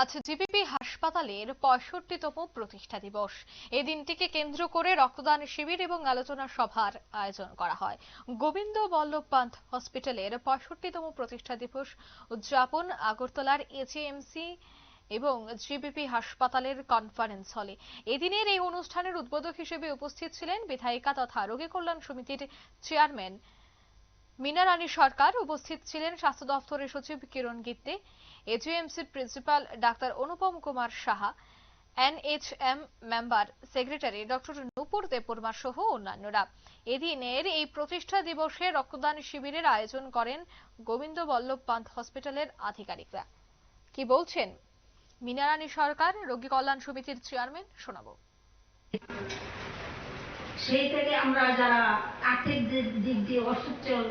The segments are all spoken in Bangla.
আজ জিবিপি হাসপাতালের পঁয়ষট্টিতম প্রতিষ্ঠা দিবস। এই দিনটিকে কেন্দ্র করে রক্তদান শিবির এবং আলোচনা সভার আয়োজন করা হয়। গোবিন্দ বল্লভ পান্থ হসপিটালের পঁয়ষট্টিতম প্রতিষ্ঠা দিবস উদযাপন আগরতলার এজিএমসি এবং জিবিপি হাসপাতালের কনফারেন্স হলে। এদিনের এই অনুষ্ঠানের উদ্বোধক হিসেবে উপস্থিত ছিলেন বিধায়িকা তথা রোগী কল্যাণ সমিতির চেয়ারম্যান। মিনা রানী সরকার উপস্থিত ছিলেন স্বাস্থ্য দফতরের সচিব Kiran Gitte এজিএমসির principal doctor Anupam Kumar Saha, NHM member secretary doctor Nupur Debbarma সহ অন্যান্যরা। এদিনের এই প্রতিষ্ঠা দিবসে রক্তদান শিবিরের আয়োজন করেন গোবিন্দ বল্লভ পান্থ হসপিটালের আধিকারিকরা। কি বলছেন? মিনা রানী সরকার, রোগী কল্যাণ সমিতির চেয়ারম্যান শোনাবো। সেই থেকে আমরা যারা আর্থিক দিক দিয়ে অসচ্ছল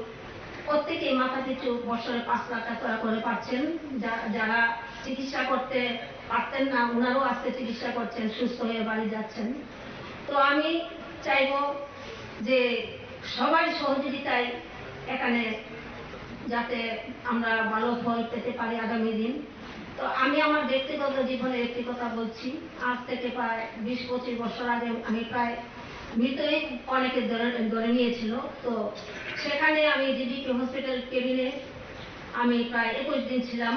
প্রত্যেকে মাথা পিছু বছরে পাঁচ লাখ টাকা করে পাচ্ছেন যারা চিকিৎসা করতে পারতেন না ওনারাও আজকে চিকিৎসা করছেন, সুস্থ হয়ে বাড়ি যাচ্ছেন। তো আমি চাইব যে সবাই সহযোগিতায় এখানে যাতে আমরা ভালো ফল পেতে পারি আগামী দিন। তো আমি আমার ব্যক্তিগত জীবনে একটি কথা বলছি। আজ থেকে প্রায় বিশ পঁচিশ বছর আগে আমি প্রায় মৃতই অনেকে ধরে নিয়েছিল। তো সেখানে আমি জিবিপি হসপিটাল কেবিনে আমি প্রায় একুশ দিন ছিলাম।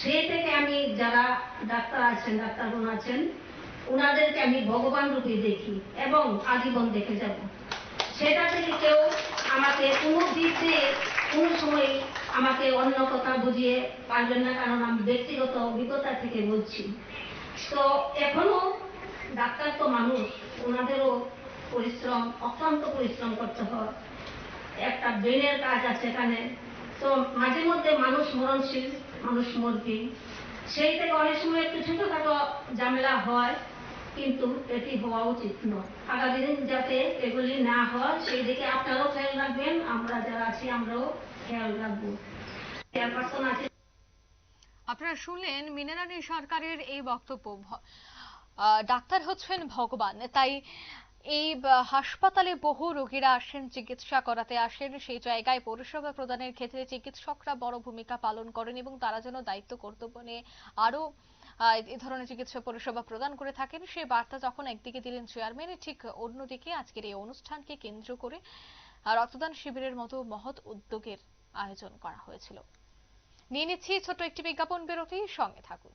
সেই থেকে আমি যারা ডাক্তার আছেন, ডাক্তারগণ আছেন ওনাদেরকে আমি ভগবান রূপে দেখি এবং আজীবন দেখে যাব। সেটা থেকে কেউ আমাকে কোনো দিয়ে কোনো সময় আমাকে অন্য কথা বুঝিয়ে পারবেন না, কারণ আমি ব্যক্তিগত অভিজ্ঞতা থেকে বলছি। তো এখনও ডাক্তার তো মানুষ। ওনাদেরও পরিশ্রম, অক্লান্ত পরিশ্রম করতে হয়। একটা ব্রেনের কাজ আছে এখানে। তো মাঝে মধ্যে মানুষ মরণশীল, মানুষ মরবে। সেই থেকে অনেক সময় একটু ছোটখাটো ঝামেলা হয়, কিন্তু এটি হওয়া উচিত নয়। আগামী দিন যাতে এগুলি না হয়, সেই দিকে আপনারাও খেয়াল রাখবেন। আমরা যারা আছি, আমরাও খেয়াল রাখব। চেয়ারপারসন আছে। আপনারা শুনলেন মিনারানী সরকারের এই বক্তব্য। ডাক্তার হচ্ছেন ভগবান। তাই এই হাসপাতালে বহু রোগীরা আসেন, চিকিৎসা করাতে আসেন। সেই জায়গায় পরিষেবা প্রদানের ক্ষেত্রে চিকিৎসকরা বড় ভূমিকা পালন করেন এবং তারা যেন দায়িত্ব, কর্তব্য নিয়ে আরও এ ধরনের চিকিৎসা পরিষেবা প্রদান করে থাকেন। সেই বার্তা যখন একদিকে দিলেন চেয়ারম্যান, ঠিক অন্যদিকে আজকের এই অনুষ্ঠানকে কেন্দ্র করে রক্তদান শিবিরের মতো মহৎ উদ্যোগের আয়োজন করা হয়েছিল। নিয়ে নিচ্ছি ছোট একটি বিজ্ঞাপন বিরতি। সঙ্গে থাকুন।